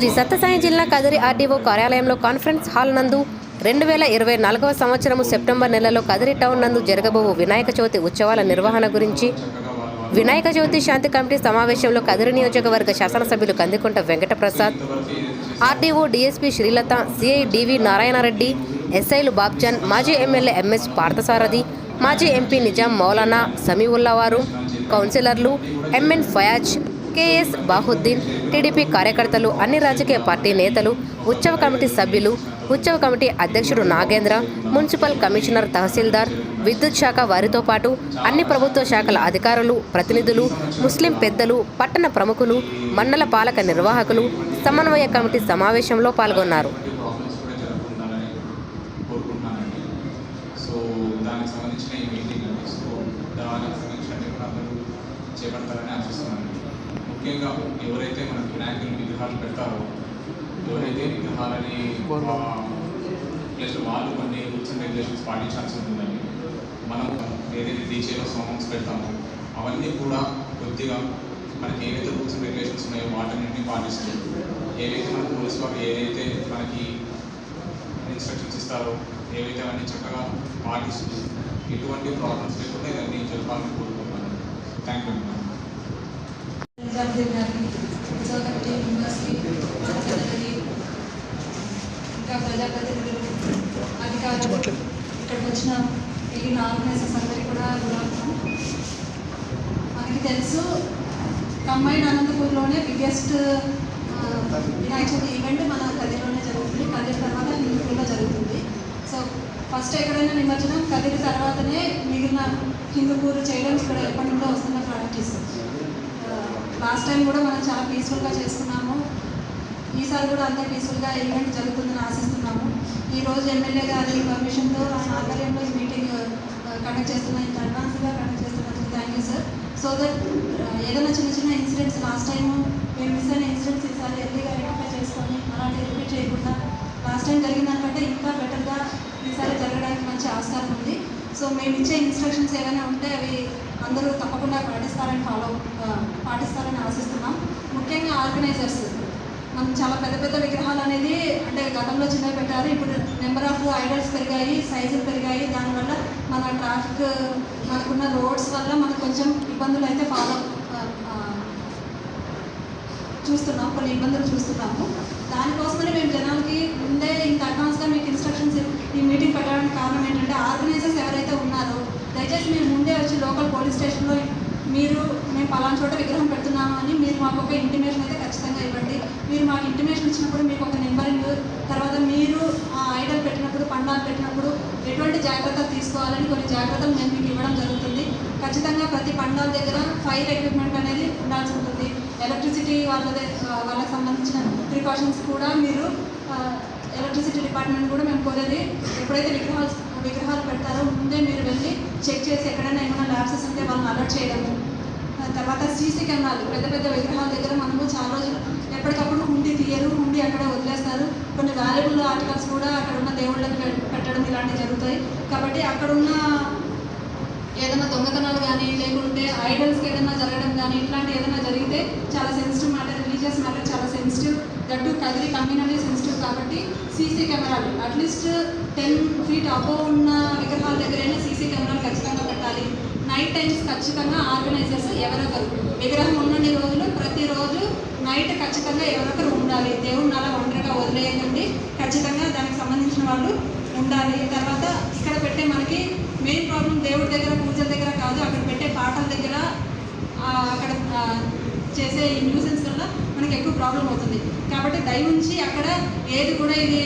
శ్రీ సత్యసాయి జిల్లా కదిరి ఆర్డీఓ కార్యాలయంలో conference hall నందు రెండు వేల ఇరవై నాలుగవ సంవత్సరము సెప్టెంబర్ నెలలో కదిరి టౌన్ నందు జరగబోవు వినాయక చవితి ఉత్సవాల నిర్వహణ గురించి వినాయక చవితి శాంతి కమిటీ సమావేశంలో కదిరి నియోజకవర్గ శాసనసభ్యులు Kandikunta Venkataprasad RDO DSP Srilatha CI DV Narayanareddy ఎస్ఐలు బాబ్జాన్ మాజీ ఎమ్మెల్యే ఎంఎస్ పార్థసారథి మాజీ ఎంపీ నిజాం మౌలానా సమీవుల్లా వారు కౌన్సిలర్లు MN Fayaz KS Bahuddin TDP కార్యకర్తలు అన్ని రాజకీయ పార్టీ నేతలు ఉత్సవ కమిటీ సభ్యులు ఉత్సవ కమిటీ అధ్యక్షుడు నాగేంద్ర మున్సిపల్ కమిషనర్ తహసీల్దార్ విద్యుత్ శాఖ వారితో పాటు అన్ని ప్రభుత్వ శాఖల అధికారులు ప్రతినిధులు ముస్లిం పెద్దలు పట్టణ ప్రముఖులు మండల పాలక నిర్వాహకులు సమన్వయ కమిటీ సమావేశంలో పాల్గొన్నారు. చేపడతారని ముఖ్యంగా ఎవరైతే మన వినాయకుని విగ్రహాలు పెడతారో ఎవరైతే విగ్రహాలని ప్లస్ వాళ్ళు కొన్ని రూల్స్ అండ్ రెగ్యులేషన్స్ పాటించాల్సి ఉంటుందండి. మనం ఏదైతే డీజేలో సాంగ్స్ పెడతామో అవన్నీ కూడా కొద్దిగా మనకి ఏవైతే రూల్స్ అండ్ రెగ్యులేషన్స్ ఉన్నాయో వాటన్నింటినీ పాటిస్తూ ఏవైతే మన పోలీస్ వాళ్ళు ఏదైతే మనకి ఇన్స్ట్రక్షన్స్ ఇస్తారో ఏవైతే అవన్నీ చక్కగా పాటిస్తూ ఎటువంటి ప్రాబ్లమ్స్ లేకుండా ఇవన్నీ జరపాలని కోరుకుంటున్నాను. థ్యాంక్ యూ నిజాముద్దీన్ గారికి ఉత్సవ కమిటీ మెంబర్స్కి ప్రజలకి ఇంకా ప్రజాప్రతినిధులు అధికారులు ఇక్కడికి వచ్చిన మిగిలిన ఆర్గనైజర్స్ అందరికీ కూడా మనకి తెలుసు కంబైన్ అనంతపూర్లోనే బిగ్గెస్ట్ వినాయక చవితి ఈవెంట్ మన కదిరిలోనే జరుగుతుంది కదిరి తర్వాత హిందూపూర్లో జరుగుతుంది సో ఫస్ట్ ఎక్కడైనా నిమజ్జనం కదిరి తర్వాతనే మిగిలిన హిందూపూర్ చేయడం ఇక్కడ ఎప్పటి నుండో వస్తున్న ప్రాక్టీస్. లాస్ట్ టైం కూడా మనం చాలా పీస్ఫుల్గా చేసుకున్నాము. ఈసారి కూడా అంతే పీస్ఫుల్గా ఈవెంట్ జరుగుతుందని ఆశిస్తున్నాము. ఈ రోజు ఎమ్మెల్యే గారి పర్మిషన్తో ఆయన ఆధ్వర్యంలో ఈ మీటింగ్ కండక్ట్ uh, చేస్తున్న ఇంత అడ్వాన్స్గా కండక్ట్ చేస్తున్నందుకు thank you sir so that ఏదైనా చిన్న చిన్న ఇన్సిడెంట్స్ లాస్ట్ టైము మేము మిస్ అయిన ఇన్సిడెంట్స్ ఈసారి ఎర్లీగా ఐడెంటిఫై చేసుకొని అలాంటి రిపీట్ చేయకుండా లాస్ట్ టైం జరిగిన ఇంకా బెటర్గా ఈసారి జరగడానికి మంచి ఆస్కారం ఉంది. సో మేము ఇచ్చే ఇన్స్ట్రక్షన్స్ ఏమైనా ఉంటే అవి అందరూ తప్పకుండా పాటిస్తారని ఫాలో పాటిస్తారని ఆశిస్తున్నాం ముఖ్యంగా ఆర్గనైజర్స్ మనం చాలా పెద్ద పెద్ద విగ్రహాలు అనేది అంటే గతంలో చిన్నవి పెట్టారు ఇప్పుడు నెంబర్ ఆఫ్ ఐడల్స్ పెరిగాయి సైజులు పెరిగాయి. దానివల్ల మన ట్రాఫిక్ మనకున్న రోడ్స్ వల్ల మనకు కొంచెం ఇబ్బందులు అయితే ఫాలో చూస్తున్నాం. కొన్ని ఇబ్బందులు చూస్తున్నాము. దానికోసమని మేము జనాలకి ముందే ఇంత అడ్వాన్స్గా మీకు ఇన్స్ట్రక్షన్స్ ఈ మీటింగ్ పెట్టడానికి కారణం ఏంటంటే ఆర్గనైజర్స్ ఎవరైతే ఉన్నారో దయచేసి మీరు ముందే వచ్చి లోకల్ పోలీస్ స్టేషన్లో మీరు మేము పలానా చోట విగ్రహం పెడుతున్నాము అని మీరు మాకు ఒక ఇంటిమేషన్ అయితే ఖచ్చితంగా ఇవ్వండి. మీరు మాకు ఇంటిమేషన్ ఇచ్చినప్పుడు మీకు ఒక నెంబరింగ్ తర్వాత మీరు ఆ ఐడల్ పెట్టినప్పుడు పండాలు పెట్టినప్పుడు ఎటువంటి జాగ్రత్తలు తీసుకోవాలని కొన్ని జాగ్రత్తలు మేము మీకు ఇవ్వడం జరుగుతుంది. ఖచ్చితంగా ప్రతి పండాల దగ్గర ఫైర్ ఎక్విప్మెంట్ అనేది ఉండాల్సి ఉంటుంది. ఎలక్ట్రిసిటీ వాళ్ళ వాళ్ళకి సంబంధించిన ప్రికాషన్స్ కూడా మీరు ఎలక్ట్రిసిటీ డిపార్ట్మెంట్ కూడా మేము కోరేది ఎప్పుడైతే విగ్రహాలు విగ్రహాలు పెడతారో ముందే మీరు వెళ్ళి చెక్ చేసి ఎక్కడైనా ఏమైనా ల్యాబ్సెస్ ఉంటే వాళ్ళని అలర్ట్ చేయడము. తర్వాత సీసీ కెమెరాలు పెద్ద పెద్ద విగ్రహాల దగ్గర మనము చాలా రోజులు ఎప్పటికప్పుడు హుండీ తీయరు హుండీ అక్కడ వదిలేస్తారు. కొన్ని వాల్యుబుల్ ఆర్టికల్స్ కూడా అక్కడ ఉన్న దేవుళ్ళకి పెట్టడం ఇలాంటివి జరుగుతాయి. కాబట్టి అక్కడ ఉన్న ఏదైనా దొంగతనాలు కానీ లేకుంటే ఐడల్స్కి ఏదైనా జరగడం కానీ ఇట్లాంటి ఏదైనా జరిగితే చాలా సెన్సిటివ్ మ్యాటర్ రిలీజియస్ మ్యాటర్ చాలా సెన్సిటివ్ దట్టు తగిలి కమ్యూనిటీ సెన్సిటివ్ కాబట్టి సీసీ కెమెరాలు. At least ten feet above ఉన్న విగ్రహాల దగ్గరైనా సీసీ కెమెరాలు ఖచ్చితంగా పెట్టాలి. నైట్ టైమ్స్ ఖచ్చితంగా ఆర్గనైజర్స్ ఎవరొకరు విగ్రహం ఉన్నన్ని రోజులు ప్రతిరోజు నైట్ ఖచ్చితంగా ఎవరొకరు ఉండాలి. దేవుడిని అలా ఒంటరిగా వదిలేయకండి. ఖచ్చితంగా దానికి సంబంధించిన వాళ్ళు ఉండాలి. తర్వాత ఇక్కడ పెట్టే మనకి మెయిన్ ప్రాబ్లం దేవుడి దగ్గర పూజల దగ్గర కాదు. అక్కడ పెట్టే పాటల దగ్గర అక్కడ చేసే ఈ న్యూసెన్స్ వల్ల మనకి ఎక్కువ ప్రాబ్లం అవుతుంది. కాబట్టి దయవుంచి అక్కడ ఏది కూడా ఇది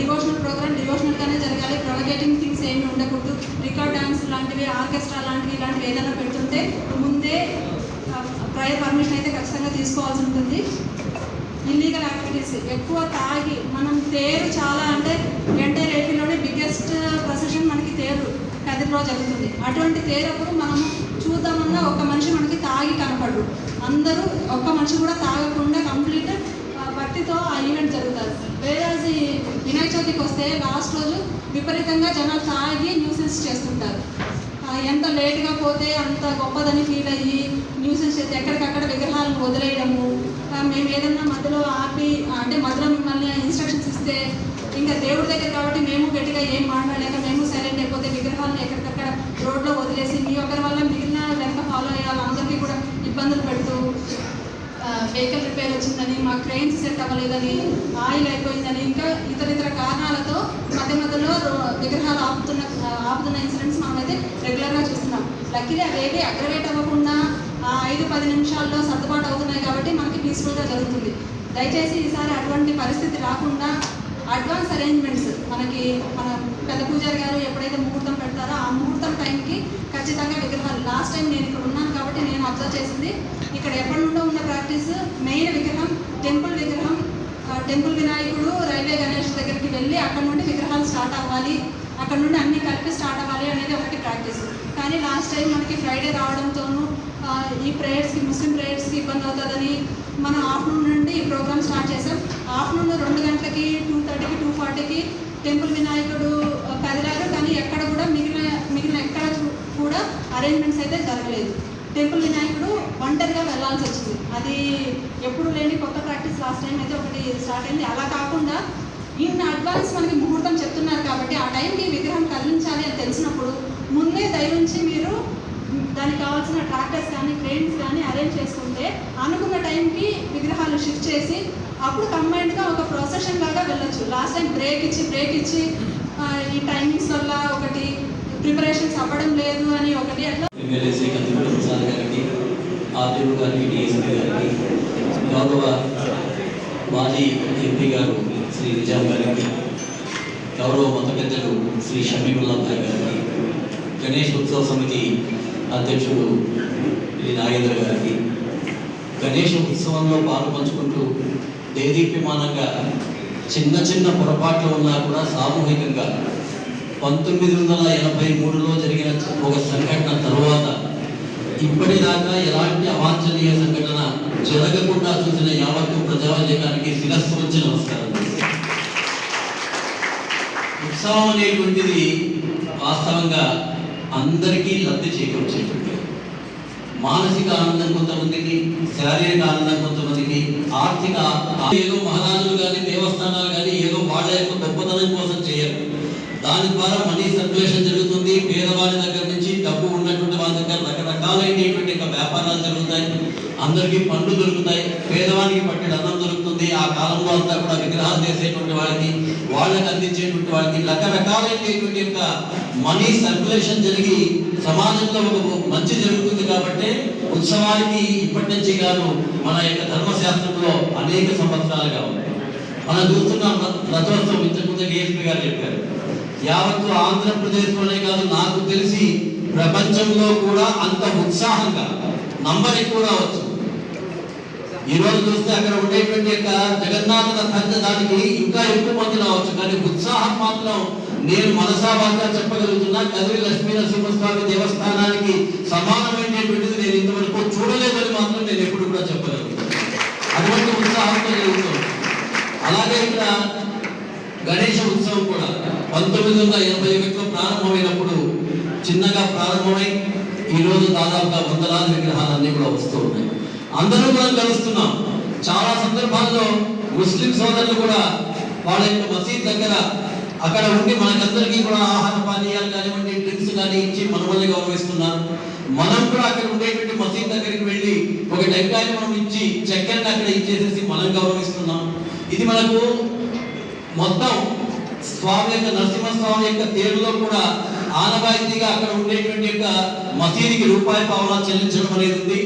డివోషనల్ ప్రోగ్రామ్ డివోషనల్గానే జరగాలి. ప్రొవగేటింగ్ థింగ్స్ ఏమి ఉండకూడదు. రికార్డ్ డాన్స్ లాంటివి ఆర్కెస్ట్రా లాంటివి ఇలాంటివి ఏదైనా పెడుతుంటే ముందే ప్రయర్ పర్మిషన్ అయితే ఖచ్చితంగా తీసుకోవాల్సి ఉంటుంది. ఇల్లీగల్ యాక్టివిటీస్ ఎక్కువ తాగి మనం తేరు చాలా అంటే ఎంటైర్ ఏపీలోనే బిగ్గెస్ట్ ప్రొసెషన్ మనకి తేరు. కదిలో జరుగుతుంది అటువంటి తేరప్పుడు మనం చూద్దామన్నా ఒక మనిషి మనకి తాగి కనపడు అందరూ ఒక్క మనిషి కూడా తాగకుండా కంప్లీట్ భక్తితో ఆ ఈవెంట్ జరుగుతారు. వేరే వినాయక చవితికి వస్తే లాస్ట్ రోజు విపరీతంగా జనాలు తాగి న్యూసెన్స్ చేస్తుంటారు. ఎంత లేట్గా పోతే అంత గొప్పదని ఫీల్ అయ్యి న్యూసెన్స్ చేస్తే ఎక్కడికక్కడ విగ్రహాలను వదిలేయడము. మేము ఏదన్నా మధ్యలో ఆపి అంటే మధ్యలో మిమ్మల్ని ఇన్స్ట్రక్షన్స్ ఇస్తే ఇంకా దేవుడి దగ్గర కాబట్టి మేము గట్టిగా ఏం మాట్లాడలేక మేము సైలెంట్ అయిపోతే విగ్రహాలను ఎక్కడికక్కడ రోడ్లో వదిలేసి మీ యొక్క వల్ల మిగిలిన వెనక ఫాలో అయ్యే వాళ్ళందరికీ కూడా ఇబ్బందులు పెడుతూ వెహికల్ రిపేర్ వచ్చిందని మా క్రెయిన్స్ సెట్ అవ్వలేదని ఆయిల్ అయిపోయిందని ఇంకా ఇతర ఇతర కారణాలతో మధ్య మధ్యలో రో- విగ్రహాలు ఆపుతున్న ఆపుతున్న ఇన్సిడెంట్స్ మనమైతే రెగ్యులర్గా చూస్తున్నాం. లక్కీలీ అవేవి అగ్రవేట్ అవ్వకుండా ఐదు పది నిమిషాల్లో సర్దుబాటు అవుతున్నాయి కాబట్టి మనకి పీస్ఫుల్గా జరుగుతుంది. దయచేసి ఈసారి అటువంటి పరిస్థితి రాకుండా అడ్వాన్స్ అరేంజ్మెంట్స్ మనకి మన పెద్ద పూజారి గారు ఎప్పుడైతే ముహూర్తం పెడతారో ఆ ముహూర్తం టైంకి ఖచ్చితంగా విగ్రహాలు. లాస్ట్ టైం నేను ఇక్కడ ఉన్నాను కాబట్టి నేను అబ్జర్వ్ చేసింది ఇక్కడ ఎప్పటి నుండో ఉన్న ప్రాక్టీస్ మెయిన్ విగ్రహం టెంపుల్ విగ్రహం టెంపుల్ వినాయకుడు రైల్వే గణేష్ దగ్గరికి వెళ్ళి అక్కడ నుండి విగ్రహాలు స్టార్ట్ అవ్వాలి. అక్కడ నుండి అన్ని కలిపి స్టార్ట్ అవ్వాలి అనేది ఒకటి ప్రాక్టీస్ కానీ లాస్ట్ టైం మనకి ఫ్రైడే రావడంతోనూ ప్రేయర్స్కి ముస్లిం ప్రేయర్స్కి ఇబ్బంది అవుతుందని మనం ఆఫ్టర్నూన్ నుండి ఈ ప్రోగ్రామ్ స్టార్ట్ చేసాం ఆఫ్టర్నూన్ రెండు గంటలకి టూ థర్టీకి టూ ఫార్టీకి టెంపుల్ వినాయకుడు కదిలారు. కానీ ఎక్కడ కూడా మిగిలిన మిగిలిన ఎక్కడ చూ- కూడా అరేంజ్మెంట్స్ అయితే జరగలేదు. టెంపుల్ వినాయకుడు ఒంటరిగా వెళ్ళాల్సి వచ్చింది. అది ఎప్పుడు లేని కొత్త ప్రాక్టీస్ లాస్ట్ టైం అయితే ఒకటి స్టార్ట్ అయింది. అలా కాకుండా ఇన్ అడ్వాన్స్ మనకి ముహూర్తం చెప్తున్నారు కాబట్టి ఆ టైంకి విగ్రహం కదిలించాలి అని తెలిసినప్పుడు ముందే దయ నుంచి మీరు దానికి కావాల్సిన ట్రాక్టర్స్ కానీ ట్రైన్స్ కానీ అరేంజ్ చేసుకుంటే అనుకున్న టైంకి విగ్రహాలు షిఫ్ట్ చేసి అప్పుడు కంబైన్డ్గా ఒక ప్రొసెషన్ లాగా వెళ్ళొచ్చు. లాస్ట్ టైం బ్రేక్ ఇచ్చి బ్రేక్ ఇచ్చి ఈ టైమింగ్స్ వల్ల ఒకటి ప్రిపరేషన్స్ అవ్వడం లేదు అని ఒకటి అట్లా ఎమ్మెల్యే శ్రీ కందిపూడి గారికి ఆర్టీఓ గారికి డిఎస్పీ గారికి గౌరవ మాజీ ఎంపీ గారు శ్రీ నిజాం గారికి గౌరవ మత పెద్దలు శ్రీ షమీముల్లా భాయ్ గారికి గణేష్ ఉత్సవ సమితి అధ్యక్షుడు శ్రీ నాగేంద్ర గారికి. గణేష్ ఉత్సవంలో పాలు పంచుకుంటూ దేదీప్యమానంగా చిన్న చిన్న పొరపాట్లు ఉన్నా కూడా సామూహికంగా పంతొమ్మిది వందల ఎనభై మూడులో జరిగిన ఒక సంఘటన తరువాత ఇప్పటిదాకా ఎలాంటి అవాంఛనీయ సంఘటన జరగకుండా చూసిన యావత్తు ప్రజావజకానికి శిరస్సు వచ్చి నమస్కారం. ఉత్సవం అనేటువంటిది వాస్తవంగా అందరికీ లబ్ధి చేకూర్చేటువంటి మానసిక ఆనందం కొంతమందికి శారీరక ఆనందం కొంతమందికి ఆర్థిక ఏదో మహారాజులు కానీ దేవస్థానాలు కానీ ఏదో వాళ్ళ యొక్క గొప్పతనం కోసం చేయరు. దాని ద్వారా మనీ సర్క్యులేషన్ జరుగుతుంది. పేదవాడి దగ్గర నుంచి డబ్బు ఉన్నటువంటి వాళ్ళ దగ్గర రకరకాలైనటువంటి వ్యాపారాలు జరుగుతాయి. అందరికీ పండ్లు దొరుకుతాయి. పేదవానికి పట్టిన అన్నం ఆ కాలంలో అంతా కూడా విగ్రహాలు చేసేటువంటి వాళ్ళకి వాళ్ళకి అందించేటువంటి వాళ్ళకి రకరకాలైనటువంటి యొక్క మనీ సర్క్యులేషన్ జరిగి సమాజంలో ఒక మంచి జరుగుతుంది కాబట్టి ఉత్సవానికి ఇప్పటి నుంచి గాను మన యొక్క ధర్మశాస్త్రంలో అనేక సంవత్సరాలుగా ఉంది మనం చూస్తున్నాం రథోత్సవం ఇంతకుముందు డిఎస్పీ గారు చెప్పారు. యావత్తు ఆంధ్రప్రదేశ్లోనే కాదు నాకు తెలిసి ప్రపంచంలో కూడా అంత ఉత్సాహంగా నంబర్ ఎక్కువ రావచ్చు ఈ రోజు చూస్తే అక్కడ ఉండేటువంటి యొక్క జగన్నాథ తండ్రి దానికి ఇంకా ఎక్కువ మంది రావచ్చు. కానీ ఉత్సాహం మాత్రం నేను మనసావాగా చెప్పగలుగుతున్నా. కదిరి లక్ష్మీ నరసింహస్వామి దేవస్థానానికి సమానమైనటువంటిది నేను ఇంతవరకు చూడలేదని మాత్రం నేను ఎప్పుడు కూడా చెప్పగలుగుతాను అటువంటి ఉత్సాహంతో జరుగుతుంది అలాగే ఇక్కడ గణేష ఉత్సవం కూడా పంతొమ్మిది వందల ఎనభై ఒకటిలో ప్రారంభమైనప్పుడు చిన్నగా ప్రారంభమై ఈరోజు దాదాపుగా వందలాది విగ్రహాలన్నీ కూడా వస్తూ ఉన్నాయి. అందరూ మనం కలుస్తున్నాం. చాలా సందర్భాల్లో ముస్లిం సోదరులు కూడా వాళ్ళ యొక్క మసీద్ దగ్గర అక్కడ ఉండి మనకందరికీ కూడా ఆహార పానీయాలు కానివ్వండి డ్రింక్స్ కానీ ఇచ్చి మనమల్ని గౌరవిస్తున్నారు. మనం కూడా అక్కడ ఉండేటువంటి మసీద్ దగ్గరికి వెళ్ళి ఒక టెంకాయని మనం ఇచ్చి చక్కెరని అక్కడ ఇచ్చేసేసి మనం గౌరవిస్తున్నాం. ఇది మనకు మొత్తం స్వామి యొక్క నరసింహస్వామి యొక్క తేరులో కూడా ఆనవాయితీగా అక్కడ ఉండేటువంటి యొక్క మసీదికి రూపాయి పావలా చెల్లించడం అనేది ఉంది.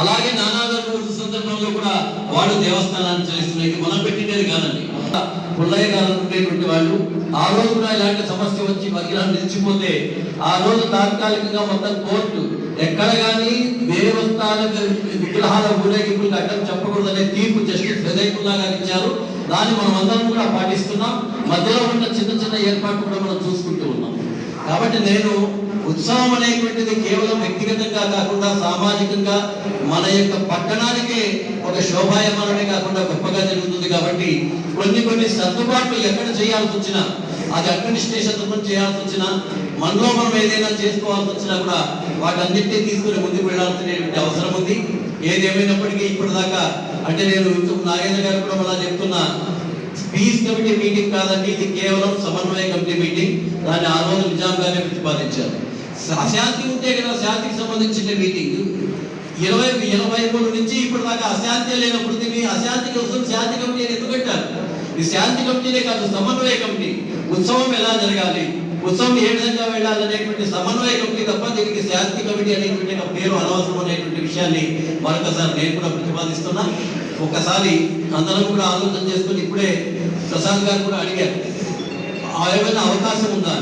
అలాగే నానాదర్ సందర్భంలో కూడా వాళ్ళు దేవస్థానాన్ని చెల్లిస్తున్నారు మనం పెట్టినది కాదండి. పుల్లయ్య గారు ఉండేటువంటి వాళ్ళు ఆ రోజు కూడా ఇలాంటి సమస్య వచ్చి విగ్రహం నిలిచిపోతే ఆ రోజు తాత్కాలికంగా మొత్తం కోర్టు ఎక్కడ కానీ దేవస్థాన విగ్రహాల ఊరేగింపులకు అడ్డం చెప్పకూడదనే తీర్పు జస్టిస్ హృదయకుల్లా గారు ఇచ్చారు. దాన్ని మనం అందరం కూడా పాటిస్తున్నాం. మధ్యలో ఉన్న చిన్న చిన్న ఏర్పాటు కూడా మనం చూసుకుంటూ ఉన్నాం. కాబట్టి నేను ఉత్సాహం అనేటువంటిది కేవలం వ్యక్తిగతంగా కాకుండా సామాజికంగా మన యొక్క పట్టణానికే ఒక శోభాయమానమే కాకుండా గొప్పగా జరుగుతుంది కాబట్టి కొన్ని కొన్ని సర్దుబాట్లు ఎక్కడ చేయాల్సి వచ్చినా అది అడ్మినిస్ట్రేషన్ చేయాల్సి వచ్చినా మనలో మనం ఏదైనా చేసుకోవాల్సి వచ్చినా కూడా వాటన్నిటినీ తీసుకుని ముందుకు వెళ్ళాల్సినటువంటి అవసరం ఉంది. ఏదేమైనప్పటికీ ఇప్పటిదాకా అంటే నేను నాగేంద్ర గారు కూడా అలా చెప్తున్నా పీస్ కమిటీ మీటింగ్ కాదండి ఇది కేవలం సమన్వయ కమిటీ మీటింగ్ దాన్ని ఆ రోజు నిజాం గారే ప్రతిపాదించారు. అశాంతి ఉంటే కదా శాంతికి సంబంధించిన మీటింగ్ ఇరవై ఇరవై మూడు నుంచి ఇప్పుడు దాకా అశాంతి లేనప్పుడు దీన్ని అశాంతి కోసం శాంతి కమిటీ ఎందుకు పెట్టారు ఈ శాంతి కమిటీనే కాదు సమన్వయ కమిటీ. ఉత్సవం ఎలా జరగాలి? ఉత్సవం ఏ విధంగా వెళ్ళాలి అనేటువంటి సమన్వయ కమిటీ తప్ప దీనికి శాంతి కమిటీ అనేటువంటి పేరు అనవసరం అనేటువంటి విషయాన్ని మరొకసారి నేను కూడా ప్రతిపాదిస్తున్నా. ఒకసారి అందరం కూడా ఆలోచన చేసుకొని ఇప్పుడే ప్రసాద్ గారు కూడా అడిగారు ఆ ఏమైనా అవకాశం ఉందా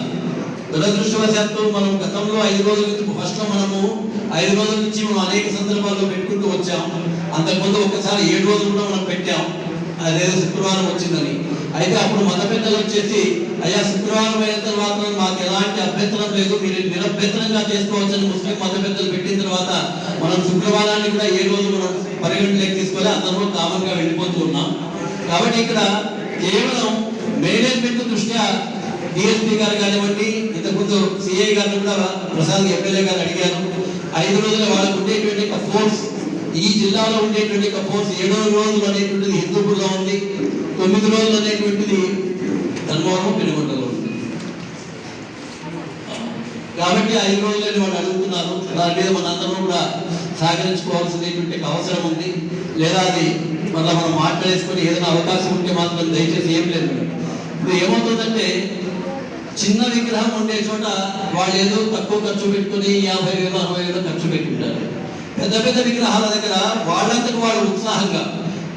దురదృష్టవశాత్తు మనం గతంలో ఐదు రోజుల నుంచి ఫస్ట్లో మనము ఐదు రోజుల నుంచి మనం అనేక సందర్భాల్లో పెట్టుకుంటూ వచ్చాం. అంతకుముందు ఒకసారి ఏడు రోజులు కూడా మనం పెట్టాం. అదేదో శుక్రవారం వచ్చిందని. అయితే అప్పుడు మత పెద్దలు వచ్చేసి అయ్యా శుక్రవారం అయిన తర్వాత మాకు ఎలాంటి అభ్యంతరం లేదు మీరు నిరభ్యంతరంగా చేసుకోవచ్చని ముస్లిం మత పెద్దలు పెట్టిన తర్వాత మనం శుక్రవారాన్ని కూడా ఏ రోజు మనం పరిగణలేక తీసుకొని అందరూ కామన్గా వెళ్ళిపోతూ ఉన్నాం. కాబట్టి ఇక్కడ కేవలం మేనేజ్మెంట్ దృష్ట్యా డిఎస్పీ గారు కానివ్వండి ఇంతకుముందు సిఐ గారిని కూడా ప్రసాద్ ఎమ్మెల్యే గారు అడిగారు ఐదు రోజుల వాళ్ళకు ఉండేటువంటి ఒక ఫోర్స్ ఈ జిల్లాలో ఉండేటువంటి ఒక ఫోర్స్ ఏడో రోజులు అనేటువంటిది హిందూపూర్లో ఉంది. తొమ్మిది రోజులు అనేటువంటిది ధర్మవరం పెనుగొండలో ఉంది. కాబట్టి ఐదు రోజులని వాళ్ళు అడుగుతున్నారు. దాని మీద మనందరం కూడా సహకరించుకోవాల్సినటువంటి అవసరం ఉంది. లేదా అది మళ్ళీ మనం మాట్లాడేసుకుని ఏదైనా అవకాశం ఉంటే మాత్రం దయచేసి ఏం లేదు. ఇప్పుడు ఏమవుతుందంటే చిన్న విగ్రహం ఉండే చోట వాళ్ళు ఏదో తక్కువ ఖర్చు పెట్టుకుని యాభై వేలు అరవై వేలు ఖర్చు పెట్టుకుంటారు పెద్ద పెద్ద విగ్రహాల దగ్గర వాళ్ళంతకు వాళ్ళు ఉత్సాహంగా.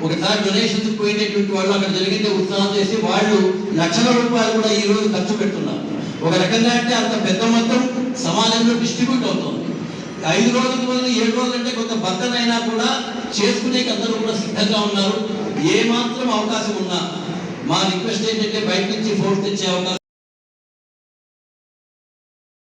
ఒకసారి డొనేషన్స్ పోయినటువంటి వాళ్ళు అక్కడ జరిగితే ఉత్సాహం చేసి వాళ్ళు లక్షల రూపాయలు కూడా ఈ రోజు ఖర్చు పెడుతున్నారు. ఒక రకంగా అంటే అంత పెద్ద మొత్తం సమాజంలో డిస్ట్రిబ్యూట్ అవుతుంది. ఐదు రోజుల వల్ల ఏడు రోజులు అంటే కొంత భర్తనైనా కూడా చేసుకునే అందరూ కూడా సిద్ధంగా ఉన్నారు. ఏ మాత్రం అవకాశం ఉన్నా మా రిక్వెస్ట్ ఏంటంటే బయట నుంచి ఫోర్స్ తెచ్చే అవకాశం